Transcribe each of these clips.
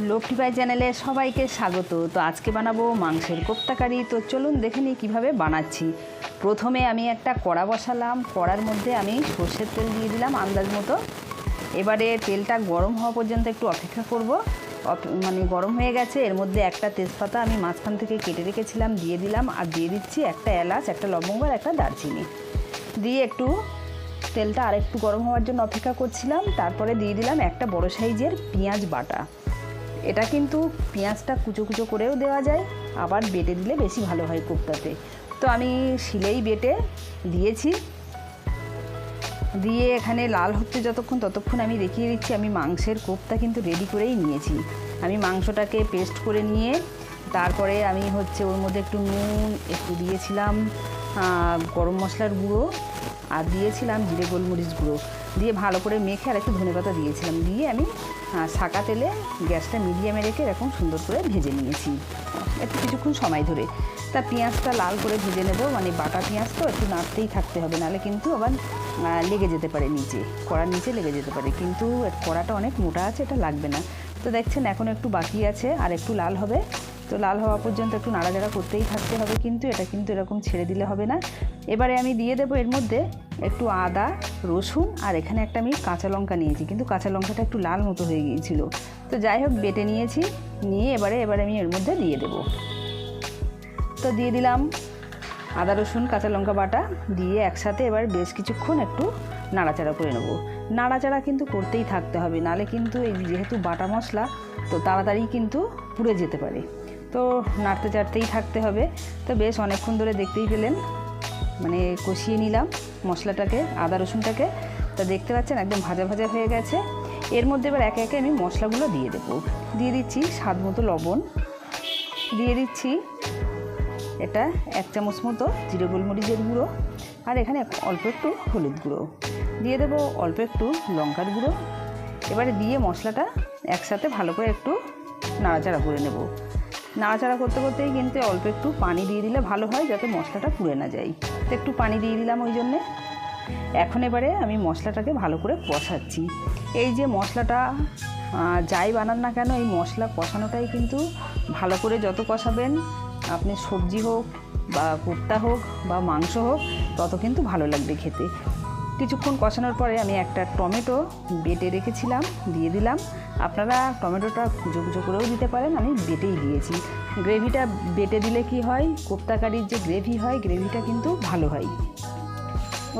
লক্ষ্মীপাই চ্যানেলে সবাইকে স্বাগত। তো আজকে বানাবো মাংসের কোপ্তাকারি। তো চলুন দেখে নিই কীভাবে বানাচ্ছি। প্রথমে আমি একটা কড়া বসালাম। কড়ার মধ্যে আমি সর্ষের তেল দিয়ে দিলাম আন্দাজ মতো। এবারে তেলটা গরম হওয়া পর্যন্ত একটু অপেক্ষা করব। মানে গরম হয়ে গেছে। এর মধ্যে একটা তেজপাতা আমি মাঝখান থেকে কেটে রেখেছিলাম, দিয়ে দিলাম। আর দিয়ে দিচ্ছি একটা এলাচ, একটা লবঙ্গ আর একটা দারচিনি। দিয়ে একটু তেলটা আর একটু গরম হওয়ার জন্য অপেক্ষা করছিলাম। তারপরে দিয়ে দিলাম একটা বড় সাইজের পেঁয়াজ বাটা। এটা কিন্তু পেঁয়াজটা কুচো কুচো করেও দেওয়া যায়, আবার বেটে দিলে বেশি ভালো হয় কোপ্তাতে। তো আমি শিলেই বেটে দিয়েছি। দিয়ে এখানে লাল হচ্ছে যতক্ষণ ততক্ষণ আমি দেখিয়ে দিচ্ছি, আমি মাংসের কোপ্তা কিন্তু রেডি করেই নিয়েছি। আমি মাংসটাকে পেস্ট করে নিয়ে, তারপরে আমি হচ্ছে ওর মধ্যে একটু নুন, একটু দিয়েছিলাম গরম মশলার গুঁড়ো আর দিয়েছিলাম জিরে গোলমরিচ গুঁড়ো। দিয়ে ভালো করে মেখে আর একটু ধনেপাতা দিয়েছিলাম। দিয়ে আমি সাকা তেলে গ্যাসটা মিডিয়ামে রেখে এরকম সুন্দর করে ভেজে নিয়েছি। একটু কিছুক্ষণ সময় ধরে। তা পেঁয়াজটা লাল করে ভেজে নেব। মানে বাটা পেঁয়াজ তো একটু নাড়তেই থাকতে হবে। নাহলে কিন্তু আবার লেগে যেতে পারে নিচে। কড়ার নিচে লেগে যেতে পারে। কিন্তু কড়াটা অনেক মোটা আছে, এটা লাগবে না। তো দেখছেন এখন একটু বাকি আছে। আর একটু লাল হবে। তো লাল হওয়া পর্যন্ত একটু নাড়াচাড়া করতেই থাকতে হবে কিন্তু, এটা কিন্তু এরকম ছেড়ে দিলে হবে না। এবারে আমি দিয়ে দেবো এর মধ্যে একটু আদা, রসুন আর এখানে একটা আমি কাঁচা লঙ্কা নিয়েছি। কিন্তু কাঁচা লঙ্কাটা একটু লাল মতো হয়ে গিয়েছিল। তো যাই হোক, বেটে নিয়েছি। নিয়ে এবারে এবারে আমি এর মধ্যে দিয়ে দেবো। তো দিয়ে দিলাম আদা, রসুন, কাঁচা লঙ্কা বাটা। দিয়ে একসাথে এবার বেশ কিছুক্ষণ একটু নাড়াচাড়া করে নেব। নাড়াচাড়া কিন্তু করতেই থাকতে হবে। নালে কিন্তু এই যেহেতু বাটা মশলা, তো তাড়াতাড়ি কিন্তু পুড়ে যেতে পারে। তো নাড়তে চাড়তেই থাকতে হবে। তো বেশ অনেকক্ষণ ধরে দেখতেই পেলেন। মানে কষিয়ে নিলাম মশলাটাকে, আদা রসুনটাকে। তা দেখতে পাচ্ছেন একদম ভাজা ভাজা হয়ে গেছে। এর মধ্যে এবার একে একে আমি মশলাগুলো দিয়ে দেবো। দিয়ে দিচ্ছি স্বাদ মতো লবণ। দিয়ে দিচ্ছি এটা এক চামচ মতো জিরে গোলমরিচের গুঁড়ো আর এখানে অল্প একটু হলুদ গুঁড়ো। দিয়ে দেবো অল্প একটু লঙ্কার গুঁড়ো। এবারে দিয়ে মশলাটা একসাথে ভালো করে একটু নাড়াচাড়া করে নেব। নাড়াচাড়া করতে করতেই কিন্তু অল্প একটু পানি দিয়ে দিলে ভালো হয়, যাতে মশলাটা পুড়ে না যায়। তো একটু পানি দিয়ে দিলাম ওই জন্যে। এখন এবারে আমি মশলাটাকে ভালো করে কষাচ্ছি। এই যে মশলাটা যাই বানান না কেন, এই মশলা কষানোটাই কিন্তু ভালো করে যত কষাবেন, আপনি সবজি হোক বা কুর্তা হোক বা মাংস হোক, তত কিন্তু ভালো লাগবে খেতে। কিছুক্ষণ কষানোর পরে আমি একটা টমেটো বেটে রেখেছিলাম, দিয়ে দিলাম। আপনারা টমেটোটা কুচো কুচো করেও দিতে পারেন, আমি বেটেই দিয়েছি। গ্রেভিটা বেটে দিলে কি হয়? কোপ্তা কারির যে গ্রেভি হয়, গ্রেভিটা কিন্তু ভালো হয়।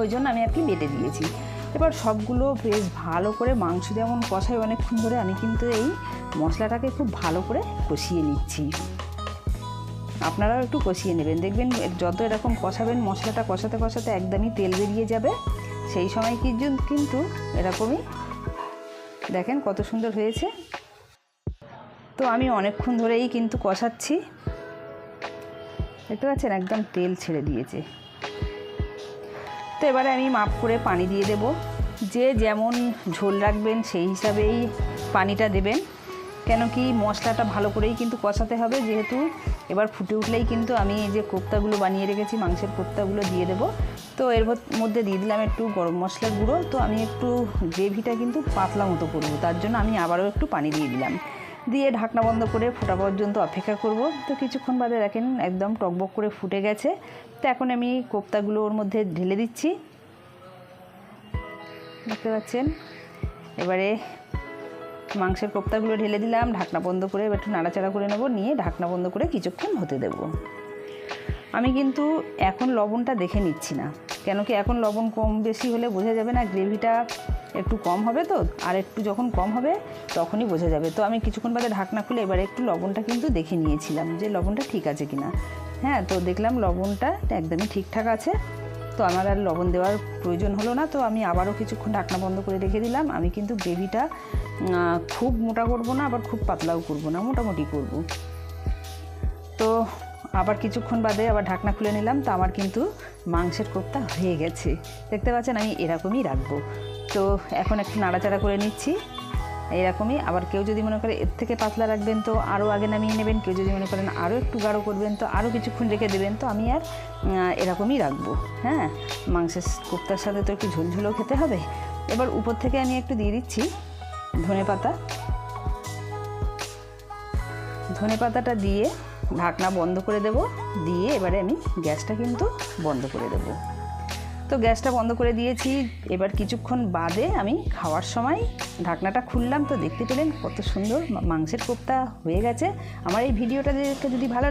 ওই জন্য আমি আর কি বেটে দিয়েছি। এবার সবগুলো বেশ ভালো করে মাংস যেমন কষাই অনেকক্ষণ ধরে, আমি কিন্তু এই মশলাটাকে খুব ভালো করে কষিয়ে নিচ্ছি। আপনারাও একটু কষিয়ে নেবেন। দেখবেন যত এরকম কষাবেন, মশলাটা কষাতে কষাতে একদমই তেল বেরিয়ে যাবে। সেই সময় কি কিন্তু এরকমই? দেখেন কত সুন্দর হয়েছে। তো আমি অনেকক্ষণ ধরেই কিন্তু কষাচ্ছি। দেখতে পাচ্ছেন একদম তেল ছেড়ে দিয়েছে। তো এবারে আমি মাপ করে পানি দিয়ে দেব। যে যেমন ঝোল রাখবেন সেই হিসাবেই পানিটা দেবেন। কেন কি মশলাটা ভালো করেই কিন্তু কষাতে হবে। যেহেতু এবার ফুটে উঠলেই কিন্তু আমি এই যে কোপ্তাগুলো বানিয়ে রেখেছি, মাংসের কোপ্তাগুলো দিয়ে দেবো। তো এর মধ্যে- দিয়ে দিলাম একটু গরম মশলার গুঁড়ো। তো আমি একটু গ্রেভিটা কিন্তু পাতলা মতো করব, তার জন্য আমি আবারও একটু পানি দিয়ে দিলাম। দিয়ে ঢাকনা বন্ধ করে ফোটা পর্যন্ত অপেক্ষা করব। তো কিছুক্ষণ বাদে দেখেন একদম টকবক করে ফুটে গেছে। তো এখন আমি কোপ্তাগুলো ওর মধ্যে ঢেলে দিচ্ছি। দেখতে পাচ্ছেন? এবারে মাংসের কোপ্তাগুলো ঢেলে দিলাম, ঢাকনা বন্ধ করে এবার একটু নাড়াচাড়া করে নেব, নিয়ে ঢাকনা বন্ধ করে কিছুক্ষণ হতে দেব। আমি কিন্তু এখন লবণটা দেখে নিচ্ছি না। কেন কি এখন লবণ কম বেশি হলে বোঝা যাবে না, গ্রেভিটা একটু কম হবে তো, আর একটু যখন কম হবে তখনই বোঝা যাবে। তো আমি কিছুক্ষণ বাদে ঢাকনা খুলে এবারে একটু লবণটা কিন্তু দেখে নিয়েছিলাম যে লবণটা ঠিক আছে কিনা। হ্যাঁ তো দেখলাম লবণটা একদমই ঠিকঠাক আছে, তো আমার আর লবণ দেওয়ার প্রয়োজন হলো না, তো আমি আবারও কিছুক্ষণ ঢাকনা বন্ধ করে রেখে দিলাম। আমি কিন্তু গ্রেভিটা খুব মোটা করব না, আবার খুব পাতলাও করব না, মোটামুটি করব। তো আবার কিছুক্ষণ বাদে আবার ঢাকনা খুলে নিলাম, তো আমার কিন্তু মাংসের কোপ্তা হয়ে গেছে। দেখতে পাচ্ছেন, আমি এরকমই রাখব। তো এখন একটু নাড়াচাড়া করে নিচ্ছি। এরকমই, আবার কেউ যদি মনে করে এর থেকে পাতলা রাখবেন, তো আরও আগে নামিয়ে নেবেন। কেউ যদি মনে করেন আরও একটু গাঢ় করবেন, তো আরও কিছুক্ষণ রেখে দেবেন, তো আমি আর এরকমই রাখব। হ্যাঁ মাংসের কোপ্তার সাথে তো একটু ঝোলঝোলও খেতে হবে। এবার উপর থেকে আমি একটু দিয়ে দিচ্ছি ধনে পাতা ধনে পাতাটা দিয়ে ঢাকনা বন্ধ করে দেব। দিয়ে এবারে আমি গ্যাসটা কিন্তু বন্ধ করে দেব। তো গ্যাসটা বন্ধ করে দিয়েছি। এবার কিছুক্ষণ বাদে আমি খাওয়ার সময় ঢাকনাটা খুললাম। তো দেখতে পেলেন কত সুন্দর মাংসের কোপ্তা হয়ে গেছে। আমার এই ভিডিওটা যদি ভালো